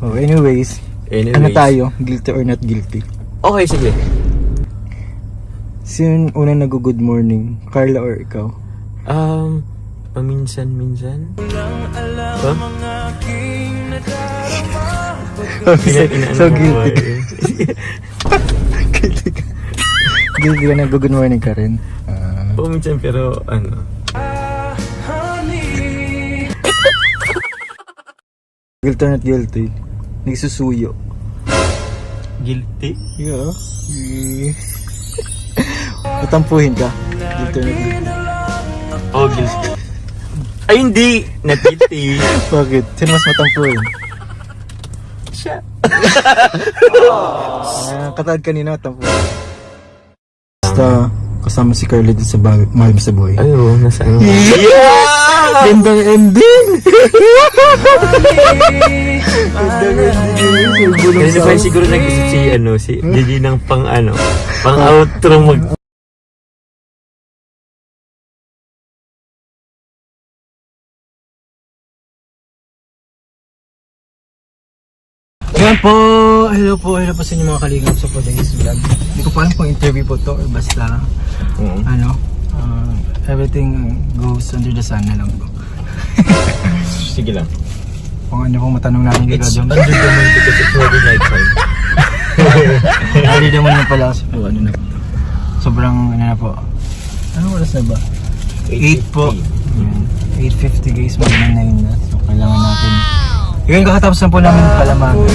Oh, anyways, Anyways. ano tayo? Guilty or not guilty? Okay, sige. Sino unang nag-good morning? Carla or ikaw? Um, paminsan-minsan. Huh? Inaano so mo guilty. eh? guilty ka. guilty ka nag-good morning ka rin. Ah, Paminsan pero ano. guilty or not guilty? Nagsusuyo. Guilty? Yeah. Matampuhin ka. Guilty not guilty? Oh, guilty. Ay, hindi! Not guilty. Bakit? Sino mas matampuhin? Siya. Ah, katad kanina matampuhin. Basta kasama si Carla din sa bag mahal mo sa buhay. Ay, oh, nasa ano. Yeah! Gandang ending! Gandang ending. Kasi pa siguro nag-isip si, ano, si Gigi ng pang, ano, pang outro mag... Yan po, hello po, hello po sa inyo mga kalingap sa today's vlog. Hindi ko pa alam kung interview po to or basta, Mm. ano, uh, everything goes under the sun na lang po. Sige lang. Kung ano pong matanong namin kay It's Gadyo. under the moon because it's already night time. Hindi naman na pala kasi po, ano na po. Sobrang, ano na po. Anong oras na ba? 8 po. Yan. 8.50 guys, magna 9 na. So, kailangan natin. Yun, kakatapos na po namin palamagan.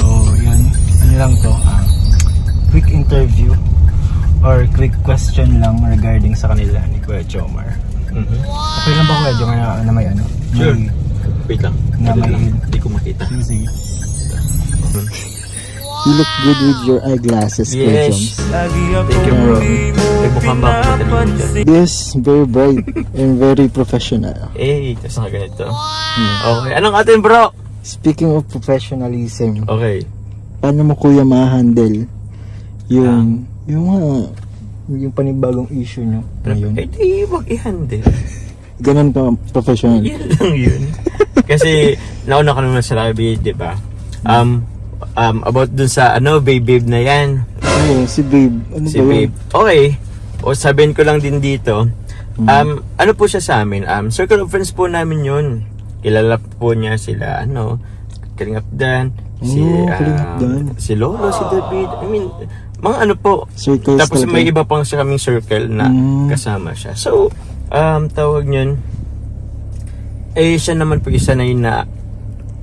So, yun. Ano lang to? ah, quick interview or quick question lang regarding sa kanila ni Kuya Jomar. Mhm. Okay lang ba Kuya Jomar na, na may ano? Sure. May, Wait lang. Na may- lang. Hindi ko makita. sige. You look good with your eyeglasses, Yes. Thank you, bro. May mukhang ba ako matalino dyan? Yes, very bright and very professional. Eh, tapos nga ganito. Okay. Anong atin, bro? Speaking of professionalism, Okay. paano mo kuya ma-handle yung yung mga yung panibagong issue nyo ngayon? Eh, di, wag i-handle. Ganun ka professional. Yun lang yun. Kasi, nauna ka naman sa labi, di ba? Um, um, about dun sa, ano, babe, babe na yan. Ay, si babe. Ano Si ba yun? babe. Okay. O sabihin ko lang din dito. Um, ano po siya sa amin? Um, circle of friends po namin yun. Kilala po niya sila, ano, Kalingap Dan, si, Oh, um, si Lolo, si David. I mean, mga ano po. Circles Tapos talaga. may iba pang sa kaming circle na Mm. kasama siya. So, um, tawag niyon, eh, siya naman po isa na yun na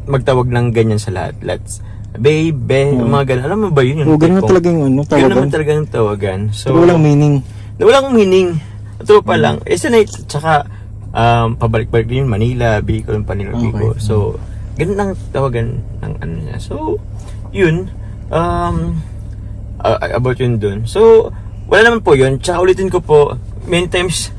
magtawag ng ganyan sa lahat. Let's, babe, be, mga ganun. Alam mo ba yun? Yung Oh, ganun na talaga yung ano, tawagan. naman talaga yung tawagan. So, Pero walang meaning. na walang meaning. Tropa lang. Eh, sanay, tsaka, um, pabalik-balik din yun, Manila, Bicol, Manila, Okay. Bicol. So, ganun ang tawagan ng ano niya. So, yun, um, uh, about yun dun. So, wala naman po yun. Tsaka ulitin ko po, many times,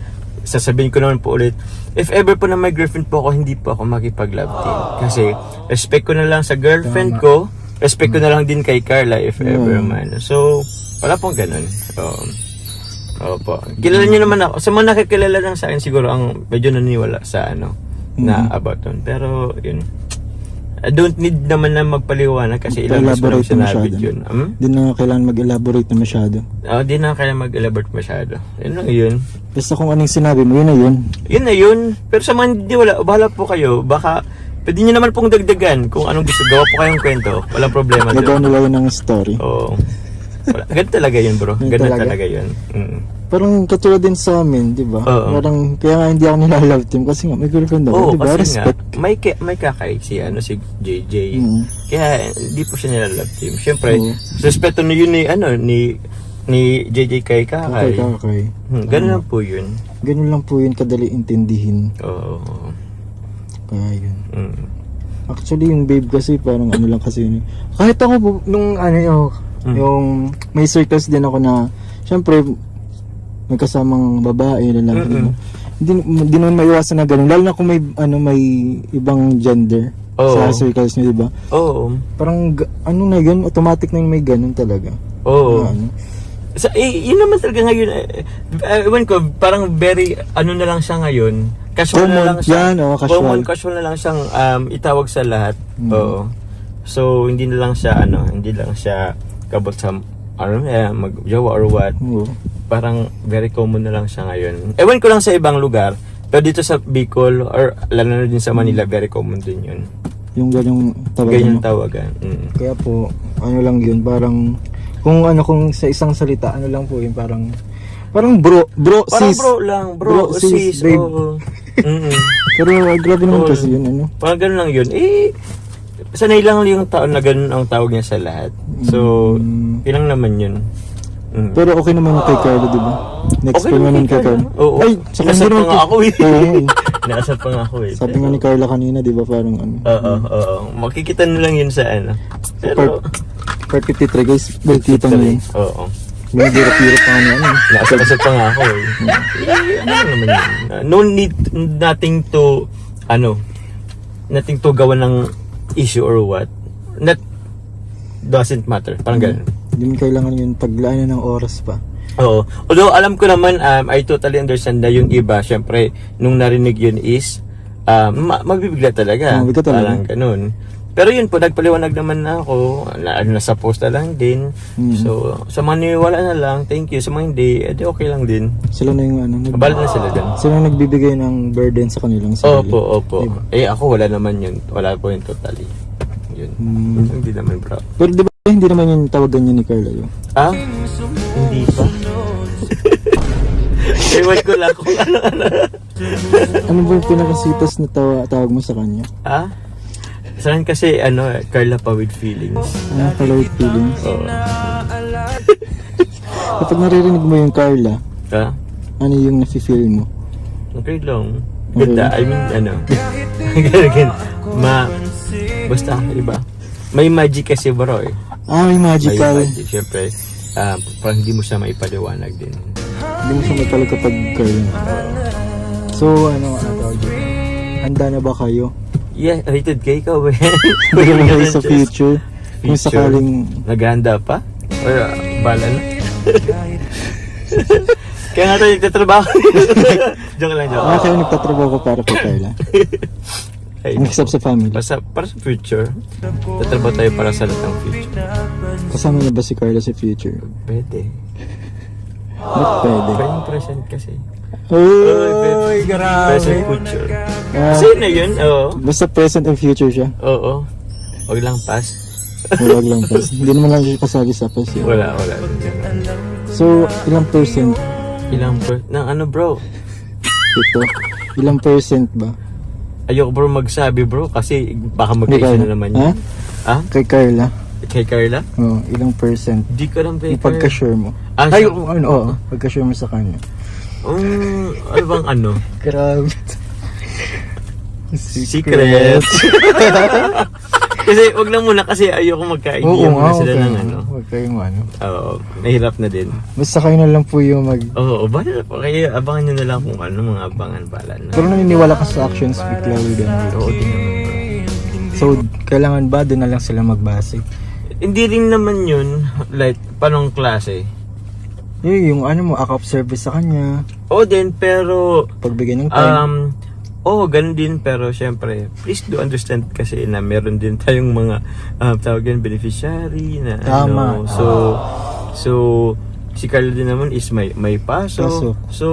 sasabihin ko naman po ulit, if ever po na may girlfriend po ako, hindi po ako makipag-love team. Kasi, respect ko na lang sa girlfriend ko, respect ko na lang din kay Carla, if ever man. So, wala pong ganun. Um, Opo. Kilala niyo naman ako. Sa mga nakikilala lang sa akin siguro ang medyo naniwala sa ano na about nun. Pero yun. I don't need naman na magpaliwanag kasi ilang mas na sinabi yun. Di na kailangan mag-elaborate na masyado. Oh, di na kaya mag-elaborate masyado. Yun lang yun. Basta kung anong sinabi mo, yun na yun. Yun na yun. Pero sa mga hindi wala, bahala po kayo. Baka pwede nyo naman pong dagdagan kung anong gusto. Gawa po kayong kwento. Walang problema Gagawa nila yun ng story. Oo. Wala. Ganun talaga yun bro. Ganun talaga? talaga yun. Mm. Parang katulad din sa amin, di ba? Oo. Parang, kaya nga hindi ako nilalove team kasi nga may girlfriend ako, Oo, di ba? kasi Respect. nga, may, ka- may kakay si, ano, si JJ. Mm. Kaya, hindi po siya nilalove team. Siyempre, Oo. respeto na yun ni, ano, ni, ni JJ kay Okay, kakay. okay. Hmm, ganun lang po yun. Ganun lang po yun kadali intindihin. Oo. Kaya yun. Mm. Actually, yung babe kasi parang ano lang kasi yun. Kahit ako po, nung ano yung, Mm. yung may circles din ako na, syempre, may kasamang babae, lalaki. Mm-mm. diba? Hindi, hindi naman maiwasan na ganun. Lalo na kung may, ano, may ibang gender Oo. sa circles niyo, di ba? Oo. Parang, ga- ano na yun, automatic na yun may ganun talaga. Oo. Na ano. Sa, eh, yun naman talaga ngayon. Eh, eh, ewan ko, parang very, ano na lang siya ngayon. Casual na Common, lang siya. yan, oh, casual. Common, casual na lang siyang um, itawag sa lahat. Mm. Oo. So, hindi na lang siya, ano, hindi lang siya kabot sa, ano, eh, mag-jowa or what. Oo. Parang very common na lang siya ngayon. Ewan ko lang sa ibang lugar, pero dito sa Bicol or lalo na din sa Manila, very common din yun. Yung ganyang tawagan Ganyan mo. tawagan. Mm. Kaya po, ano lang yun, parang, kung ano, kung sa isang salita, ano lang po yun, parang, parang bro, bro, Parang sis. bro lang, bro, Bro, sis, sis, babe. oo. Mm-mm. Pero grabe naman Oo. kasi yun, ano. Parang ganun lang yun. Eh, sanay lang yung tao na ganun ang tawag niya sa lahat. So, Mm. yun lang naman yun. Mm. Pero okay naman yung kay Carlo, di ba? Next Okay naman naman kay kay Carlo. Carlo. Oo. Ay, sa kanya pa nga ako eh. Oo. Nakasad pa nga ako eh. Sabi nga ni Carla kanina, di ba, parang ano. Oo, oo. Makikita na lang yun sa ano. Pero, Part, part 53 guys, balkita mo yun. Oo. May dirap-dirap pa nga ano. Nakasad pa nga ako eh. Eh, ano naman yun? Uh, no need, nothing to, ano, nothing to gawa ng issue or what. Not, doesn't matter. Parang ganun. Hindi mo kailangan yun paglaanan ng oras pa. Oo. Although alam ko naman, um, I totally understand na yung iba, syempre, nung narinig yun is, um, ma- magbibigla talaga. Mabigat talaga. Parang ganun. Pero yun po, nagpaliwanag naman na ako, na, ano, nasa post na lang din. Mm. So, sa mga niniwala na lang, thank you. Sa mga hindi, edi okay lang din. Sila na yung ano, nag, Kabal na sila dun. sila yung nagbibigay ng burden sa kanilang sarili. Opo, opo. Diba? Eh, ako wala naman yun. Wala po yun totally. Yun. Mm. Hindi naman, bro. Pero di ba hindi naman yung tawagan niya ni Carla yun? Ah? Hindi pa? Ewan ko lang kung ano, ano. Ano ba yung pinakasitas na tawa, tawag mo sa kanya? Ah? Saan kasi, ano, eh, Carla pa with feelings. Ano pala with feelings? Oo. Kapag naririnig mo yung Carla, Ah? ano yung nafe-feel mo? Okay lang. Ganda. I mean, ano. Ganun. Ma, basta, iba. May magic kasi bro eh. Ah, may May magical. magic. Siyempre, ah, parang hindi mo siya maipaliwanag din. Hindi mo siya matalag kapag Carla. So, ano dito? Handa na ba kayo? Yeah, rated K ka ba? Na kayo sa future? Kung Future. sakaling Naghahanda pa? Or uh, bala na? Kaya nga tayo nagtatrabaho. joke lang, joke. Ah, kayo nagtatrabaho ko para kay Carla. Ay, Ang sa family. Basta para sa future, tatrabaho tayo para sa lahat ng future. Kasama niya ba si Carla sa future? Pwede. Ba't pwede? Pwede yung present kasi. Uy, Present future. Ah, Kasi yun na yun, oo. basta present and future siya. Oo. Huwag lang past. Wala lang pa. Hindi naman lang siya kasali sa past yun. Wala, wala. So, ilang percent Ilang per... Nang ano bro? ito? Ilang percent ba? Ayoko bro magsabi bro kasi baka Hindi mag-issue Carla. na naman Ha? yun. Ah? Kay Carla? Kay Carla? Oo, ilang percent? Di ko lang kay Yung pagka-sure mo. Ah, Ay, siya- oo, ano, oo. Pagka-sure mo sa kanya. Um, ano bang ano? Grabe. Secret. kasi wag lang muna kasi ayoko magka-idea Oo, muna nga, sila ng ano. Huwag kayong ano. Oo, nahirap na din. Basta kayo na lang po yung mag... Oo, oh, bala pa kayo. Abangan nyo na lang kung ano mga abangan bala na. Pero naniniwala ka sa actions than words. Oo din naman. So, kailangan ba doon na lang sila magbase? Hindi rin naman yun, like, panong klase. Eh, yung ano mo, of service sa kanya, Oo din, pero pagbigay ng time. Um, oo, ganun din. Pero syempre, please do understand kasi na meron din tayong mga uh, tawag yan, beneficiary na Tama. ano. So, so, si Carlo din naman is may, may paso. Pasok. So,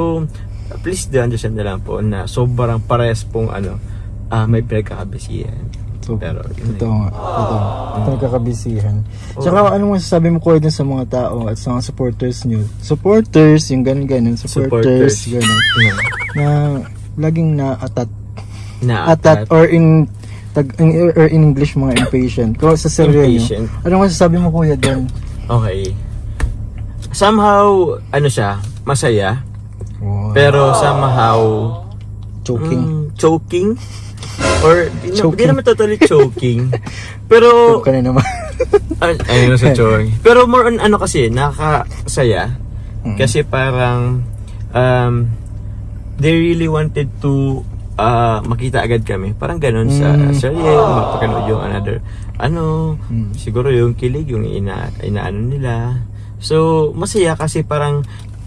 please do understand na lang po na sobrang parehas pong ano, ah may pinagkakabisihan. So, Pero, yun eh. nga, ito. Ito nagkakabisihan. Tsaka, anong masasabi mo kuya dun sa mga tao at sa mga supporters nyo? Supporters, yung ganun-ganun. Supporters, Supporters. ganun. Na, laging na-atat. Na Atat, or in, tag, in, or in English, mga impatient. Kung sa seryo nyo, Impatient. anong masasabi mo kuya dun? Okay. Somehow, ano siya, masaya. Oh, Pero somehow, choking. Mm, choking? Or, di, na, Choking. naman totally choking. Pero, Choke ka na naman. ay, ayun sa choking. Pero more on ano kasi, nakakasaya. Mm. Kasi parang, um, they really wanted to uh, makita agad kami. Parang ganun sa Mm. serye, mapakanood yung another, ano, Mm. siguro yung kilig, yung ina, inaano nila. So, masaya kasi parang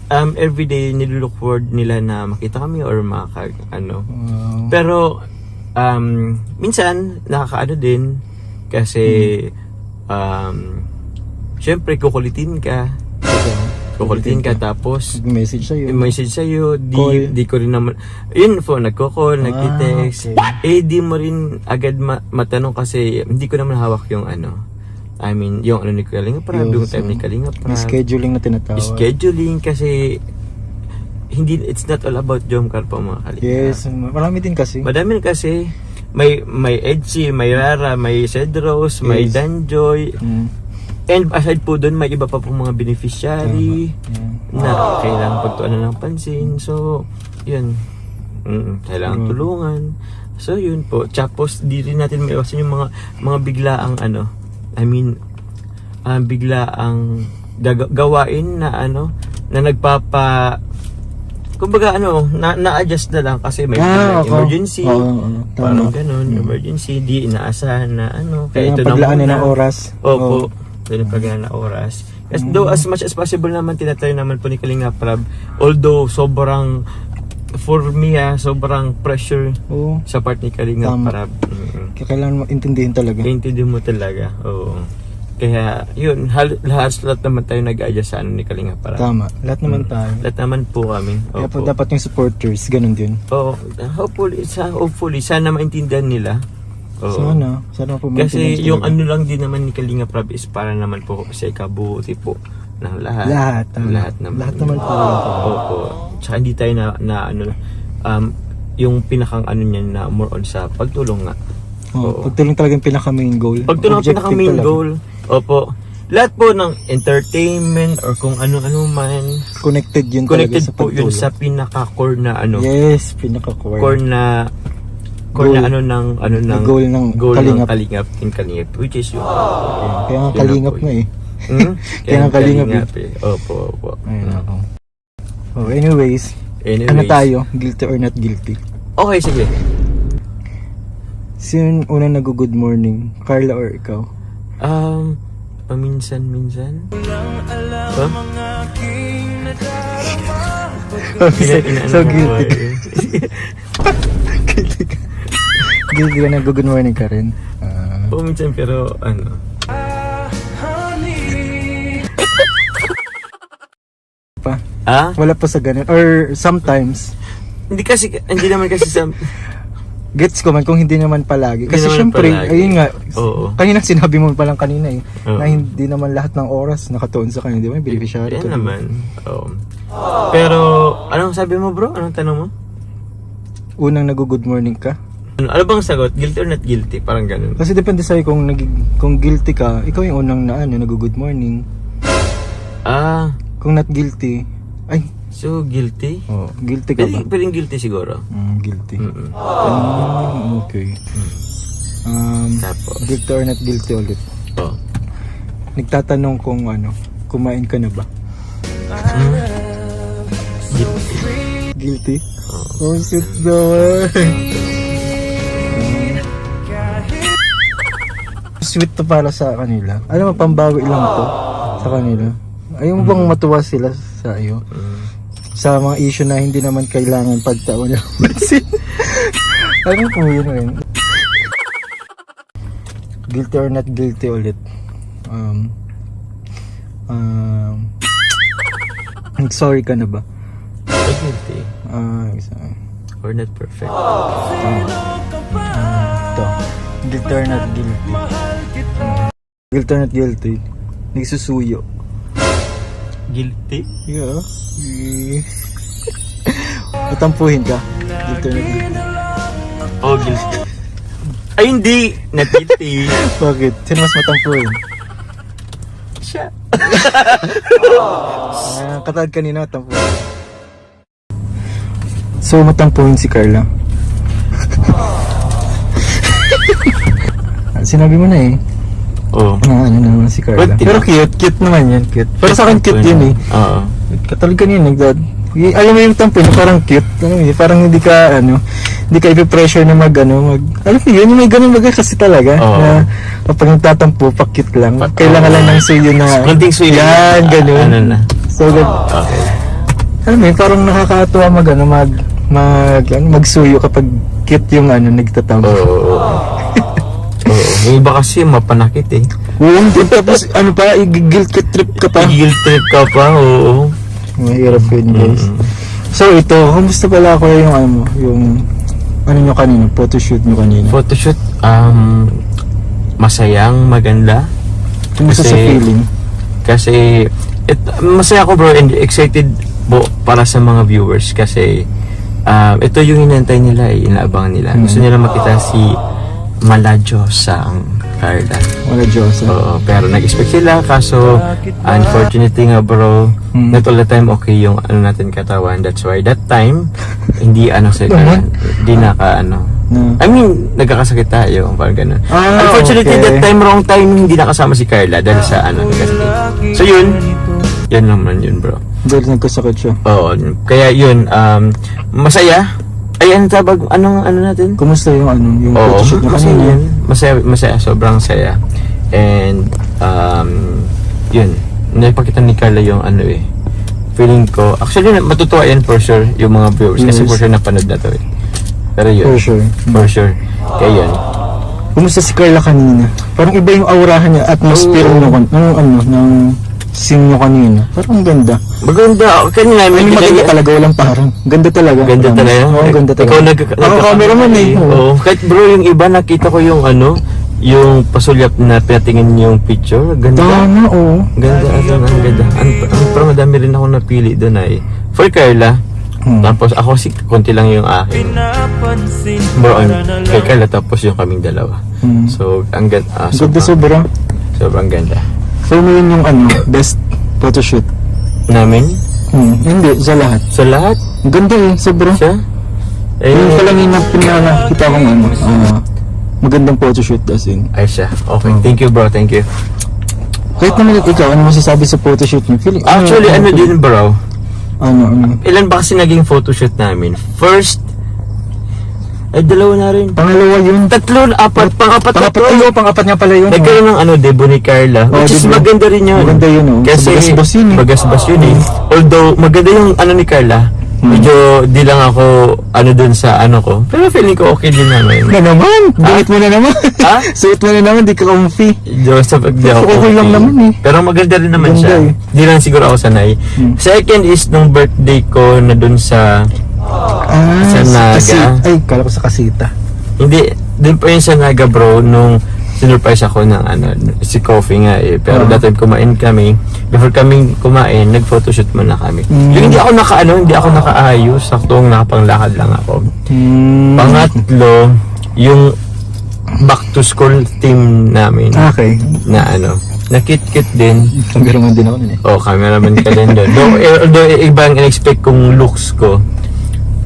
um, everyday nilook forward nila na makita kami or makaka, ano. Wow. Pero, um, minsan, nakakaano din. Kasi, um, syempre, kukulitin ka. Kukulitin ka, tapos, Message sa'yo. yung message sa'yo, di, Call. di ko rin naman, yun po, nagko-call, nagki-text. okay. Eh, di mo rin agad ma- matanong kasi, hindi ko naman hawak yung ano, I mean, yung ano ni Kalinga Prab, yung Yes, time ni. Kalinga May Prab. scheduling na tinatawag. Scheduling kasi, hindi, it's not all about Jomcar po mga Kalinga. Yes, marami din kasi. Madami kasi, may may Edgy, may Rara, may Cedros, may Yes. Danjoy. Mm. And aside po doon, may iba pa pong mga beneficiary Yeah. na kailangan pagtuunan ng pansin. So, yun. Mm, kailangan Mm. tulungan. So, yun po. Tapos, di rin natin maiwasan yung mga mga biglaang ano, I mean, ah, biglaang gaga- gawain na ano, na nagpapa kumbaga ano, na, na-adjust na lang kasi may Ah, oo. emergency. Oo, oo, Parang ganun, Mm. emergency, di inaasahan na ano. Kaya ito nga paglaan muna. ng oras. Opo. Doon yung paglaan na oras. As, Mm. Though as much as possible naman tinatayo naman po ni Kalinga Prab. Although sobrang for me ah, sobrang pressure Oo. sa part ni Kalinga. Prab. Mm. Kaya kailangan mo intindihin talaga. Kaintindi mo talaga. Oo. Kaya yun, hal- lahat lahat naman tayo nag-adjust sa ano ni Kalinga Prab. Tama. Lahat naman tayo. Lahat naman po kami. Kaya po Opo. dapat yung supporters, ganun din. Oo. hopefully, sa, hopefully, sana maintindihan nila. Oo. Sana. Sana po Kasi yung talaga. ano lang din naman ni Kalinga Prab is para naman po sa ikabuti po ng lahat. Lahat. tama. Lahat naman. Lahat naman po. Opo. Tsaka hindi tayo na, na ano, um, yung pinakang ano niya na more on sa pagtulong nga. Oh, pagtulong talaga yung pinaka main goal. Pagtulong ang Objective pinaka main talaga. goal. Opo. Lahat po ng entertainment or kung ano-ano man, Connected yun connected talaga sa po yun sa pinaka-core na ano, Yes, pinaka core. na core Goal. na ano ng ano ng goal ng goal Kalingap. ng kalingap in kalingap which is yun. Kaya nga kalingap na eh. Hmm? Kaya nga kalingap eh. Opo, opo. Ayun ako. Oh, anyways, Anyways. ano tayo? Guilty or not guilty? Okay, sige. Sino yung unang nag-good morning? Carla or ikaw? Um, paminsan-minsan. Inaano so guilty ba ka. guilty ka. guilty ka nag-good morning ka rin? Ah, Paminsan pero ano. pa. Ah? Wala pa sa ganun. Or sometimes, Hindi kasi, hindi naman kasi sa... gets ko man kung hindi naman palagi. Kasi naman syempre, palagi. ayun nga, Oo. kanina sinabi mo pa lang kanina eh, Oo. na hindi naman lahat ng oras nakatuon sa kanya, di ba? May beneficiary Yan naman. Oo. Pero, anong sabi mo bro? Anong tanong mo? Unang nag-good morning ka. Ano, ano bang sagot? Guilty or not guilty? Parang ganun. Kasi depende sa'yo kung, nag, kung guilty ka, ikaw yung unang na ano, nag-good morning. Ah, Kung not guilty, ay, so guilty? oh, guilty ka ba? Pwede, pwedeng guilty siguro. Mm, guilty. Mm-mm. Ah, okay. Um, Tapos? guilty or not guilty ulit. Oh. Nagtatanong kung ano, kumain ka na ba? Guilty. Guilty? Oh. Oh, shit naman. Sweet to para sa kanila. Alam mo, pambawi lang to sa kanila. Ayaw mo bang matuwa sila sa iyo? Mm. Sa mga issue na hindi naman kailangan pagtaon ng pansin. ano po yun rin? Guilty or not guilty ulit. Um, um, sorry ka na ba? Guilty. Ah, isa. Or not perfect. Ito. Guilty or not guilty. Guilty or not guilty. Nagsusuyo. Guilty? Yeah. Eh. Matampuhin ka. Guilty not guilty. Oh, guilty. Ay, hindi! Not guilty. Bakit? Sino mas matampuhin? Siya. Ah, katad kanina matampuhin. So, matampuhin si Carla. Ah, Sinabi mo na eh. Oh. Ah, ano na naman si Carla. Di Pero cute, cute naman yan, cute. Pero sa akin cute yun eh. Oo. Katulad kanina, nagdad, alam mo yung tampo na parang cute. Alam mo parang hindi ka, ano, hindi ka ipipressure na mag, ano, mag, alam mo yun, yung may ganun bagay kasi talaga. Oo. Na, kapag nagtatampo, pa cute lang. Pa- Kailangan oo. lang ng suyo na, Kunting suyo. Yan, ganun. Ano na. So, gan- Okay. alam mo yun, parang nakakatuwa mag, ano, mag, mag, ano, magsuyo kapag cute yung, ano, nagtatampo. Oo. oo, oo. Yung iba kasi mapanakit eh. Oo, tapos, ano pa, i-guilt trip ka pa. Guilt trip ka pa, oo. Mahirap yun, guys. Mm. So, ito, kumusta pala ako yung, ano, yung, ano nyo kanina, photoshoot nyo kanina? Photoshoot, um, masayang, maganda. Kumusta sa feeling? Kasi, it, masaya ako bro and excited po para sa mga viewers kasi um, ito yung inantay nila, eh, inaabangan nila. Mm. Gusto nila makita si Malajo sa ang Carla. Wala Diyos. ah. Oo, pero nag-expect sila kaso unfortunately nga bro, Mm. not all the time okay yung ano natin katawan. That's why that time hindi ano sila, Naman? hindi naka ano. Na, I mean, nagkakasakit tayo, parang ganun. Ah, Unfortunately, okay. that time, wrong time, hindi nakasama si Carla dahil sa ano, nagkasakit. So yun, yan naman yun bro. dahil nagkasakit siya. Oo, kaya yun, um, masaya. Ay, ano tabag, anong ano natin? Kumusta yung ano, yung Oo, photoshoot nyo masaya kanina? yun. Masaya, masaya, sobrang saya. And, um, yun, napakita ni Carla yung ano eh, feeling ko, actually, na- matutuwa yan for sure, yung mga viewers, kasi Yes. for sure napanood na to eh. Pero yun, For sure. for sure. Kaya yun, Kumusta si Carla kanina? Parang iba yung aurahan niya, atmosphere Oo. kan- ng ano, ng scene nyo kanina. Parang ang ganda. maganda, kanina, Ay, may maganda ginaya- talaga, walang parang. Ganda talaga. Ganda Promise. talaga. Oo, ganda talaga. Ikaw nag... Ako cameraman eh. Oo. Kahit bro, yung iba nakita ko yung ano, yung pasulyap na pinatingin yung picture. Ganda. Tama, oo. Ganda, ano, ang ganda. Ang, ang, pero madami rin ako napili doon ay for Carla. Hmm. Tapos ako si konti lang yung akin. Bro, on kay Carla tapos yung kaming dalawa. Hmm. So, ang ganda. Ah, Ganda sobrang, sobra. sobrang ganda. So, mo yun yung ano, best photoshoot. Namin, Hmm. Hindi, sa lahat. sa lahat, Ganda eh, sobra. siya. Eh, Yung pa lang yung pinakita kong ano, ah, magandang photoshoot as in. ay siya. Okay, thank you bro, thank you. Kahit naman ikaw, ano masasabi sa photoshoot niyo? Feeling, Actually, ano din bro, Ano, ano. Ilan ba kasi naging photoshoot namin? First, ay dalawa na rin. Pangalawa yun. Tatlo, apat, pang-apat na Pangapat, to. ayo, pangapat nga pala yun. Nagkaroon ng ano, debo ni Carla. Oh, which is debo. maganda rin yun. Maganda yun, oh. Kasi, Sa bagas-bas yun, eh. bagas-bas yun eh. Although, maganda yung ano ni Carla. Hmm. Medyo di lang ako ano dun sa ano ko. Pero feeling ko okay din namin. Na naman! Binit mo na naman! Ha? Suot mo na naman, di ka comfy. Diyo, sa pag di ako Okay lang naman eh. Pero maganda rin naman Ganda siya. eh. Di lang siguro ako sanay. Hmm. Second is nung birthday ko na dun sa Ah, Sa Naga. kasi- ay, kala ko sa kasita. Hindi, din pa yun sa Naga bro, nung sinurprise ako ng ano, si Coffee nga eh. Pero Ah. that time kumain kami, before kami kumain, nag-photoshoot muna kami. Mm. Yung hindi ako naka ano, hindi ako nakaayos, saktong nakapanglakad lang ako. Hmm. Pangatlo, yung back to school team namin Okay. na ano, nakit-kit din. Cameraman din ako nun eh. Oh, cameraman ka din doon. Though, eh, although eh, iba ang in-expect kong looks ko.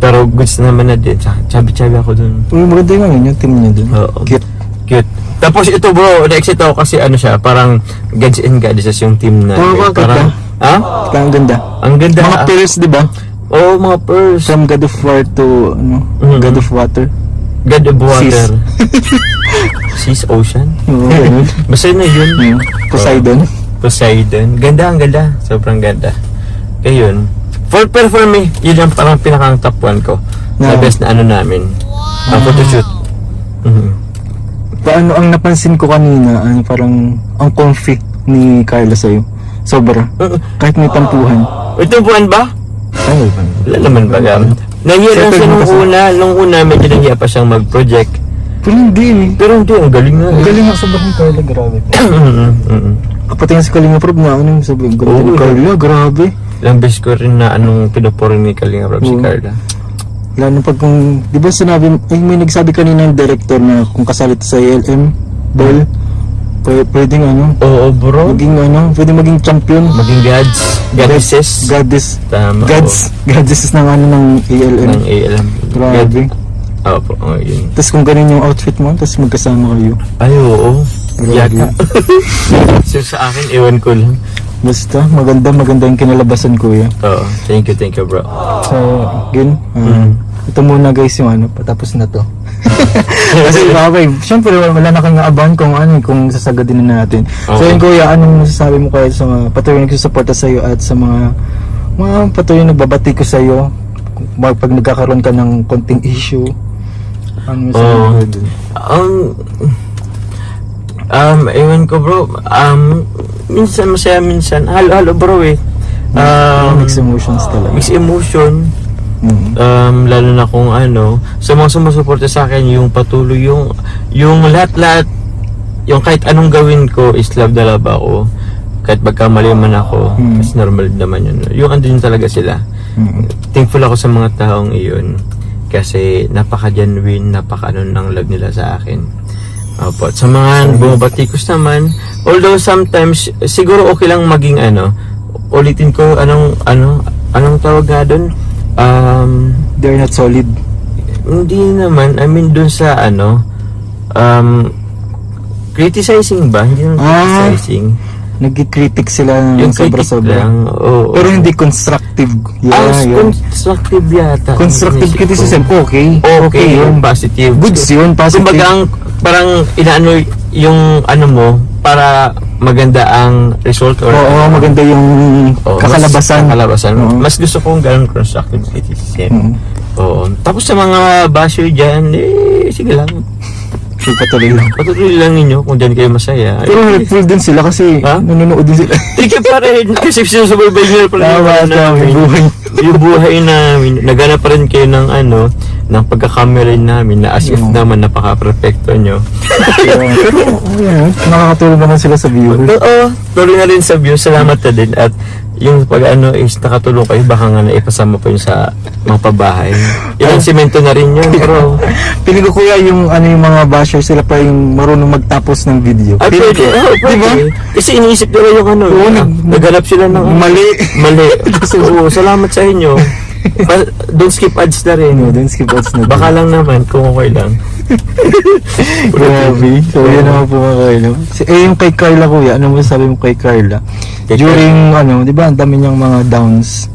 Pero goods naman na din. Chubby-chubby ako doon. Uy, maganda yung ano, yung team niya dun. Oo. Cute. Cute. Tapos ito bro, na-excite ako kasi ano siya, parang Gods and Goddesses yung team na. Oo, bakit parang, ha? Kaya ang ganda. Ang ganda. Mga ah. pearls, di ba? Oo, mga pearls. From God of War to, ano, Mhm. God of Water. God of Water. Seas. Seas Ocean. Oo, ganun. Basta na yun. Hmm. Poseidon. Poseidon. Ganda, ang ganda. Sobrang ganda. Kaya yun. For, pero for me, yun yung parang pinakang top one ko. Na best na ano namin. Ang photoshoot. Mhm. Paano ang napansin ko kanina, ano, parang ang comfy ni Carla sa'yo. Sobra. Uh, Kahit may tampuhan. Ito buwan ba? Ay, Wala naman ba gam? Nahiya lang siya mo nung kasi. una. Nung una, medyo nahiya pa siyang mag-project. Pero hindi eh. Pero hindi, ang galing nga. Ang galing nga sa bakong Carla, grabe. Mhm, mhm. Pati nga si Kalinga Prob na ano sabi, ang ganda ni Oo. Carla, grabe. Ilang beses ko rin na anong pinupuri ni Kalinga Rob si Oo. Carla. Lalo pag kung, di ba sinabi, ay may nagsabi kanina ng director na kung kasali sa ALM, ball, pwede, pwedeng ano, Oo, bro. maging ano, pwede maging champion. Maging gods. Goddesses. Goddess. Tama. Gods. Goddesses ng ano ng ALM. Ng ALM. Grabe. Opo, oh, yun. Tapos kung ganun yung outfit mo, tapos magkasama kayo. Ay, oo. Grabe. Yata. so, sa akin, ewan ko lang. Basta, maganda, maganda yung kinalabasan kuya. Oo. Thank you, thank you, bro. So, yun. ah, Ito muna guys yung ano, patapos na to. Kasi okay, syempre wala na kang aabahan kung ano, kung sasagadin na natin. So yun kuya, anong masasabi mo kaya sa mga patuloy na nagsusuporta sa iyo at sa mga mga patuloy na nagbabati ko sa iyo pag nagkakaroon ka ng konting issue? Ano masasabi Oo. mo dun? Um, um, ewan ko bro, um, minsan masaya, minsan, halo-halo bro eh. Um, Mixed emotions talaga. mixed emotion, Mm. um, lalo na kung ano, sa mga sumusuporta sa akin, yung patuloy, yung, yung lahat-lahat, yung kahit anong gawin ko is love na love ako. Kahit magkamali man ako, Hmm. kasi normal naman yun. Yung andun talaga sila. Mm. Thankful ako sa mga taong iyon. Kasi napaka-genuine, napaka-ano ng love nila sa akin. Opo. At sa mga bumabatikos naman, although sometimes, siguro okay lang maging ano, ulitin ko, anong, ano, anong tawag nga doon? Um, They're not solid. hindi naman, I mean dun sa ano, um, criticizing ba? Hindi naman Ah. criticizing. Nagki-critic sila ng sobra-sobra. lang, oo. Pero hindi constructive. Yeah, Ah, yun. constructive yata. Constructive criticism, okay. Okay, yun. positive. Goods yun, positive. Kumbaga, ang, parang inaano yung ano mo para maganda ang result or Oo, maganda yung Oo, kakalabasan. Mas, kakalabasan. Oo. Mas gusto kong ganun constructive criticism. Oo. Oo. Tapos sa mga basher dyan, eh, sige lang. So, patuloy lang. Patuloy lang ninyo kung dyan kayo masaya. Pero helpful din sila kasi Ha? nanonood din sila. Thank you pa rin. Kasi sinusubaybay nyo pala Tama, ano tama, yung buhay. yung buhay namin. Naghanap pa rin kayo ng ano, ng pagkakamera namin na as if Oo. naman napaka-perfecto nyo. Pero, ayan, nakakatulong naman sila sa viewers. Oo, tuloy na rin sa view. Salamat na din. At yung pag ano is nakatulong kayo, baka nga naipasama po yun sa mga pabahay. Ilang simento na rin yun, bro. Piling ko kuya yung ano yung mga basher sila pa yung marunong magtapos ng video. Ay, Piling pwede. ko. Oh, pwede. Diba? Kasi iniisip nila yung ano. Oo, ah, nag- naghanap sila ng Mali. Mali. Oo, salamat sa inyo. Pa- don't skip ads na rin. No, then skip ads na. Baka lang naman, kung okay lang. Grabe. So, yun naman po mga. Si, eh, yung kay Carla kuya, ano mo sabi mo kay Carla? Kay During, ano, di ba, ang dami niyang mga downs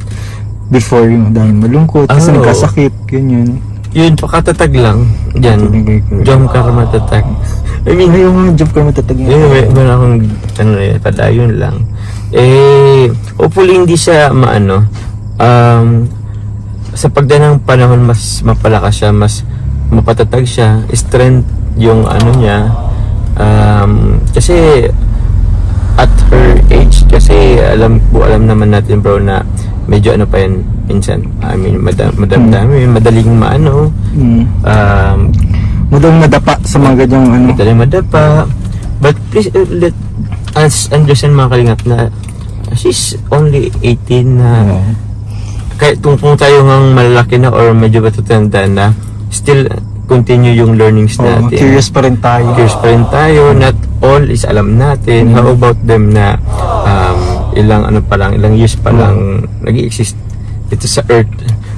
before yung dami malungkot kasi Oh. nagkasakit, ganyan. Yun, pakatatag lang. Diyan. Carla. Jom ka matatag. I mean, Ay, yung job ka matatag Eh, niya. may, meron akong, ano eh, padayon lang. Eh, hopefully hindi siya, maano, um, sa pagdaan ng panahon, mas mapalakas siya, mas mapatatag siya, strength yung ano niya. Um, kasi, at her age, kasi alam po, alam naman natin bro na medyo ano pa yan, minsan, I mean, madam, madam dami, madaling maano, Mm. um, Madang madapa sa mga ganyang ano. Madali madapa. But please uh, let us understand mga kalingap na she's only 18 na Oo. Kahit kung, kung tayo ngang malalaki na or medyo batutanda na still continue yung learnings Oo, natin. curious pa rin tayo. Curious pa rin tayo. Not all is alam natin. How about them na um, ilang ano pa lang, ilang years pa lang nag exist dito sa earth.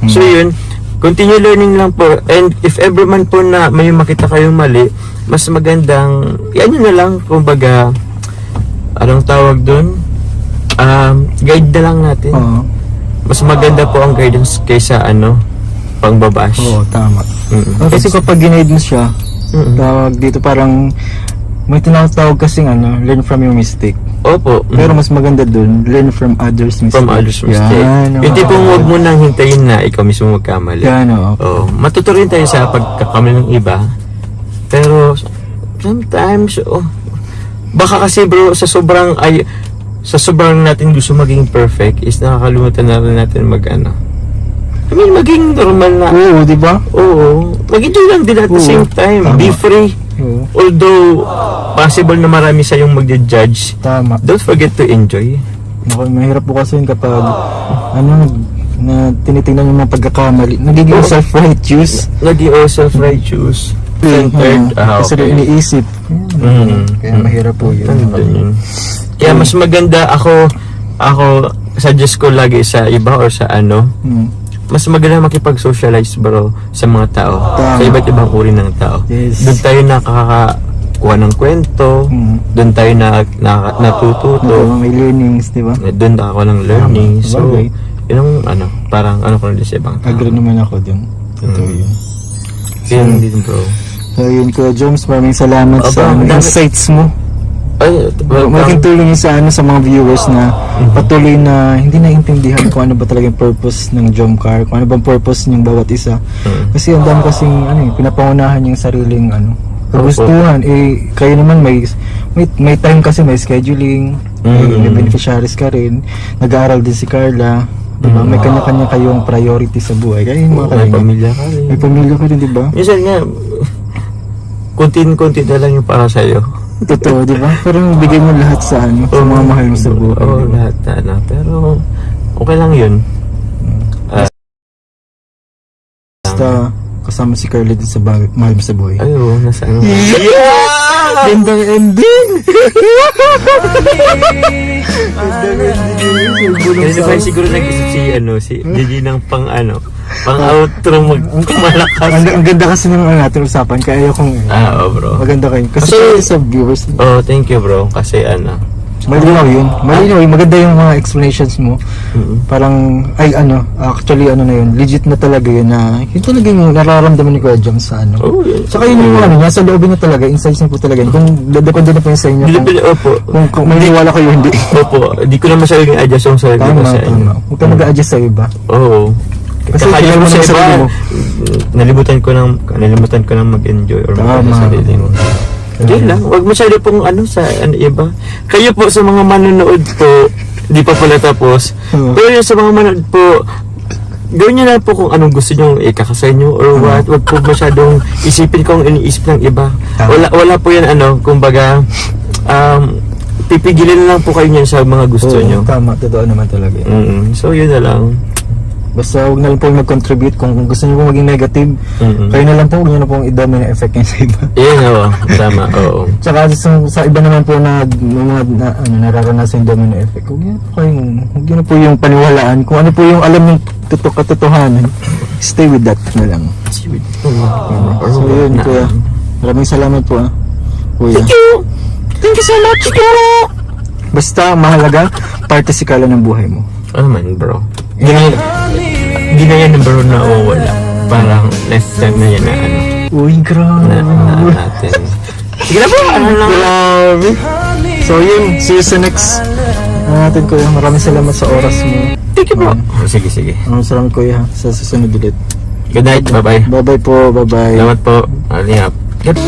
So yun, continue learning lang po. And if ever man po na may makita kayong mali, mas magandang, yan yun na lang, kumbaga, anong tawag doon? Um, guide na lang natin. Oo. Mas maganda po ang guidance kaysa ano, pangbabash. Oo, tama. Mm-mm. Oh, kasi kapag ginaid mo siya, Mm-mm. tawag dito parang may tinatawag kasing ano, learn from your mistake. Opo. mm. Pero mas maganda dun, learn from others mistake. from others' mistake. Yan, Yung oo. tipong huwag mo nang hintayin na ikaw mismo magkamali. Yan, oo. Oo. Matuto rin tayo sa pagkakamali ng iba. Pero sometimes, oh, baka kasi bro, sa sobrang ay sa sobrang natin gusto maging perfect is nakakalimutan na rin natin mag ano. I mean, maging normal na. Oo, di ba? Oo. Mag-enjoy lang din at the Oo. same time. Tama. Be free. Oo, Although, possible na marami sa yung mag-judge, tama. don't forget to enjoy. Naku, mahirap po kasi yun kapag ano, na tinitingnan yung mga pagkakamali. Nagiging self-righteous. Naging all self-righteous. Centered. Ah, Kasi okay. iniisip. Mm. Kaya mahirap po yun. Nandun yun. Kaya mas maganda ako, ako, suggest ko lagi sa iba or sa ano, Hmm. mas maganda makipag-socialize bro sa mga tao. Tama. Sa iba't ibang uri ng tao. Yes. Doon tayo nakaka kuha ng kwento. Mm. Doon tayo na, na, natututo. Nagawa may learnings, di ba? Eh, Doon na ako ng learning. Tama. So, Bagay. yun ang ano, parang ano ko rin sa ibang tao. Agree naman ako dun. Totoo Mm. yun. Yun din bro. So yun Kuya Joms, maraming salamat Aba, sa ang dami- insights mo. Ay, welcome. Malaking tulong yun sa ano sa mga viewers na patuloy na hindi naintindihan kung ano ba talaga yung purpose ng jump car, kung ano bang purpose ng bawat isa. Mm. Kasi ang dami kasing ano eh, pinapangunahan yung sariling ano kagustuhan. Eh, kayo naman may, may, may time kasi may scheduling, may, Mm. may beneficiaries ka rin, nag-aaral din si Carla, di ba? May kanya-kanya kayong priority sa buhay. Kaya yung mga May kalinga, pamilya ka rin. may pamilya ka rin, di ba? Minsan nga, konti-konti na lang yung para sa'yo. Totoo, di ba? Pero bigay mo lahat sa ano, sa mga mahal mo sa buhay. Oo, di ba? lahat na, ano. Pero, okay lang yun. Basta kasama si Carla din sa bag- mahal mo sa buhay. ay, oo, nasa ano. Ending! Gandang ending. Kasi pa siguro nag-isip si, ano, si Gigi ng pang, ano, pang outro mag malakas. Ang, ang ganda kasi ng ano, natin usapan, kaya ayokong Ah, oo, bro. maganda kayo. Kasi, Kasi- sa viewers, Oh, thank you, bro. Kasi, ano, malinaw yun. Malinaw yun. Maganda yung mga explanations mo. mm, Parang, ay ano, actually ano na yun, legit na talaga yun na, yun talaga yung nararamdaman ni Kuya Jom sa ano. oh, yun. Saka yun yung ano, nasa loob niya talaga, insights niya po talaga yun. Kung depende na po yun sa inyo. Kung, opo. kung, kung maniniwala kayo hindi. Opo, di ko naman sarili adjust yung sarili Tama, sa inyo. tama. Huwag ka mag-adjust sa iba. Oo. Kasi Kasi kilala mo sa na iba, nalimutan ko ng nalimutan ko ng mag-enjoy or Tama. mag sa sarili mo. Hindi lang, wag masyado pong ano sa ano iba. Kayo po sa mga manonood po, di pa pala tapos. Oo. Pero yung sa mga manonood po, gawin nyo na po kung anong gusto nyo ikakasay nyo or what. Wag po masyadong isipin kung iniisip ng iba. Wala, wala po yan ano, kumbaga, um, pipigilin na lang po kayo niyan sa mga gusto Oo, nyo. Tama, totoo naman talaga. yun. Mm, so yun na lang. Basta huwag na lang po mag-contribute kung, kung gusto niyo po maging negative. Mm-mm. Kayo na lang po, huwag niyo na po i-dami na effect niya sa iba. Yan, oo. Tama, oo. Tsaka sa, sa iba naman po na, na mga na, ano, nararanasan yung domino effect, huwag niyo po kayong, huwag niyo na po yung paniwalaan. Kung ano po yung alam yung totoo katotohanan, stay with that na lang. So yun, kuya. Maraming salamat po ah. Kuya. Thank you! Thank you so much, kuya! Basta mahalaga, parte si Carla ng buhay mo. Ano man, bro? Hindi na, hindi na yan, bro, na wala. Parang next time na yan na ano, Uy, grabe. na, na natin. Sige na po, ano lang. Grabe. So yun, see you sa next ano natin kuya. Maraming salamat sa oras mo. Thank you, bro. Oh, sige, sige. Maraming salamat kuya sa susunod ulit. Good night, bye-bye. Bye bye po, bye bye. Salamat po. Alingap. Good.